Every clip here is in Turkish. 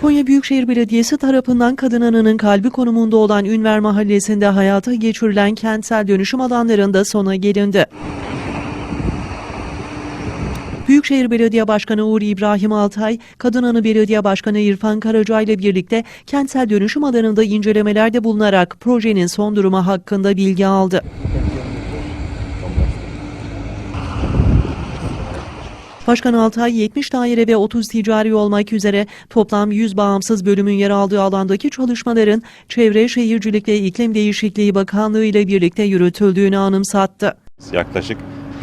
Konya Büyükşehir Belediyesi tarafından kadın ananın kalbi konumunda olan Ünver Mahallesi'nde hayata geçirilen kentsel dönüşüm alanlarında sona gelindi. Büyükşehir Belediye Başkanı Uğur İbrahim Altay, Kadın Anı Belediye Başkanı İrfan Karaca ile birlikte kentsel dönüşüm alanında incelemelerde bulunarak projenin son durumu hakkında bilgi aldı. Başkan Altay 70 daire ve 30 ticari olmak üzere toplam 100 bağımsız bölümün yer aldığı alandaki çalışmaların Çevre Şehircilik ve İklim Değişikliği Bakanlığı ile birlikte yürütüldüğünü anımsattı. Yaklaşık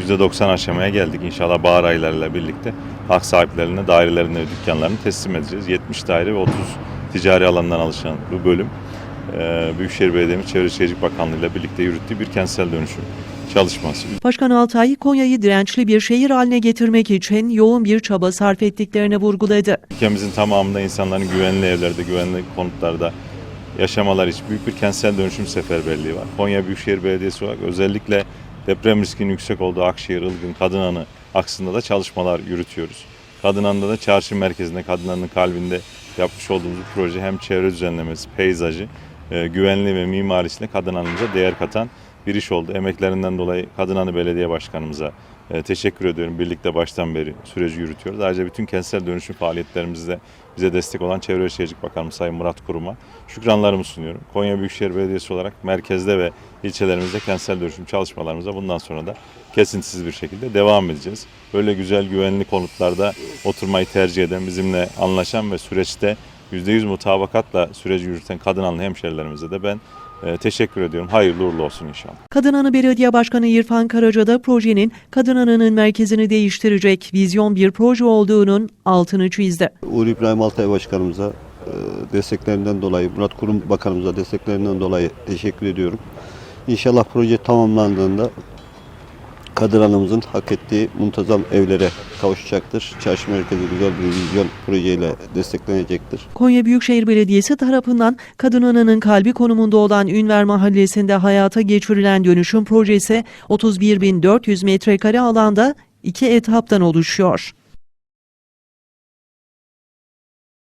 %90 aşamaya geldik. İnşallah bahar aylarıyla birlikte hak sahiplerine dairelerini ve dükkanlarını teslim edeceğiz. 70 daire ve 30 ticari alandan alışan bu bölüm Büyükşehir Belediye'miz Çevre Şehircilik Bakanlığı ile birlikte yürüttüğü bir kentsel dönüşüm çalışması. Başkan Altay, Konya'yı dirençli bir şehir haline getirmek için yoğun bir çaba sarf ettiklerini vurguladı. Ülkemizin tamamında insanların güvenli evlerde, güvenli konutlarda yaşamalar için büyük bir kentsel dönüşüm seferberliği var. Konya Büyükşehir Belediyesi olarak özellikle deprem riskinin yüksek olduğu Akşehir, Ilgın, Kadınanı aksında da çalışmalar yürütüyoruz. Kadınanı'da da çarşı merkezinde, Kadınanı'nın kalbinde yapmış olduğumuz proje hem çevre düzenlemesi, peyzajı, e, güvenliği ve mimarisiyle Kadınanı'mıza değer katan bir iş oldu. Emeklerinden dolayı Kadınanı Belediye Başkanımıza e, teşekkür ediyorum. Birlikte baştan beri süreci yürütüyoruz. Ayrıca bütün kentsel dönüşüm faaliyetlerimizde bize destek olan Çevre ve Şehircilik Bakanımız Sayın Murat Kurum'a şükranlarımı sunuyorum. Konya Büyükşehir Belediyesi olarak merkezde ve ilçelerimizde kentsel dönüşüm çalışmalarımıza bundan sonra da kesintisiz bir şekilde devam edeceğiz. Böyle güzel güvenli konutlarda oturmayı tercih eden, bizimle anlaşan ve süreçte %100 mutabakatla süreci yürüten kadın anlı hemşerilerimize de ben e, teşekkür ediyorum. Hayırlı uğurlu olsun inşallah. Kadın Anı Belediye Başkanı İrfan Karaca da projenin Kadın Anı'nın merkezini değiştirecek vizyon bir proje olduğunun altını çizdi. Uğur İbrahim Altay Başkanımıza e, desteklerinden dolayı, Murat Kurum Bakanımıza desteklerinden dolayı teşekkür ediyorum. İnşallah proje tamamlandığında Kadir Hanım'ızın hak ettiği muntazam evlere kavuşacaktır. Çarşı merkezi güzel bir vizyon projeyle desteklenecektir. Konya Büyükşehir Belediyesi tarafından Kadın Anı'nın kalbi konumunda olan Ünver Mahallesi'nde hayata geçirilen dönüşüm projesi 31.400 metrekare alanda iki etaptan oluşuyor.